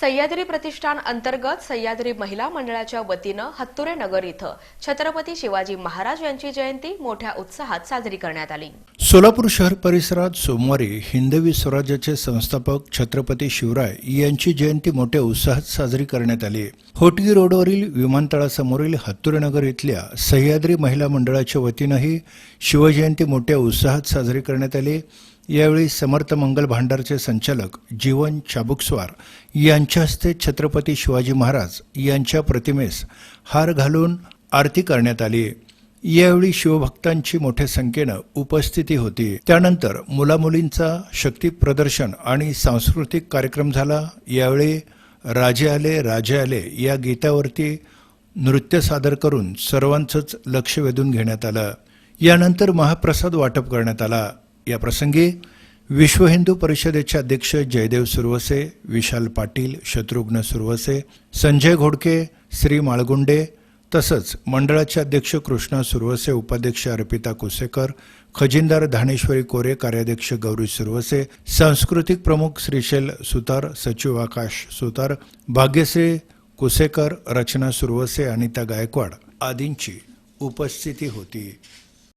सह्याद्री प्रतिष्ठान अंतर्गत सह्याद्री महिला मंडळाच्या वतीनं हत्तुरे नगर इथं छत्रपती शिवाजी महाराज यांची जयंती मोठ्या उत्साहात साजरी करण्यात आली. सोलापूर शहर परिसरात सोमवारी हिंदवी स्वराज्याचे संस्थापक छत्रपती शिवराय यांची जयंती मोठ्या उत्साहात साजरी करण्यात आली. होटगी रोडवरील विमानतळासमोरील हत्तुरेनगर इथल्या सह्याद्री महिला मंडळाच्या वतीनंही शिवजयंती मोठ्या उत्साहात साजरी करण्यात आली. यावेळी समर्थ मंगल भांडारचे संचालक जीवन चाबुकस्वार यांच्या हस्ते छत्रपती शिवाजी महाराज यांच्या प्रतिमेस हार घालून आरती करण्यात आली. यावेळी शिवभक्तांची मोठ्या संख्येनं उपस्थिती होती. त्यानंतर मुलामुलींचा शक्ती प्रदर्शन आणि सांस्कृतिक कार्यक्रम झाला. यावेळी राजे आले राजे आले या गीतावरती नृत्य सादर करून सर्वांचंच लक्ष वेधून घेण्यात आलं. यानंतर महाप्रसाद वाटप करण्यात आला. या प्रसंगी विश्व हिंदू परिषदेचे अध्यक्ष जयदेव सुरवसे विशाल पाटील शत्रुघ्न सुरवसे संजय घोडके श्री माळगुंडे तसंच मंडळाचे अध्यक्ष कृष्णा सुरवसे उपाध्यक्ष अर्पिता कुसेकर खजिनदार धानेश्वरी कोरे कार्याध्यक्ष गौरी सुरवसे सांस्कृतिक प्रमुख श्रीशैल सुतार सचिव आकाश सुतार भाग्यश्री कुसेकर रचना सुरवसे अनिता गायकवाड आदींची उपस्थिती होती.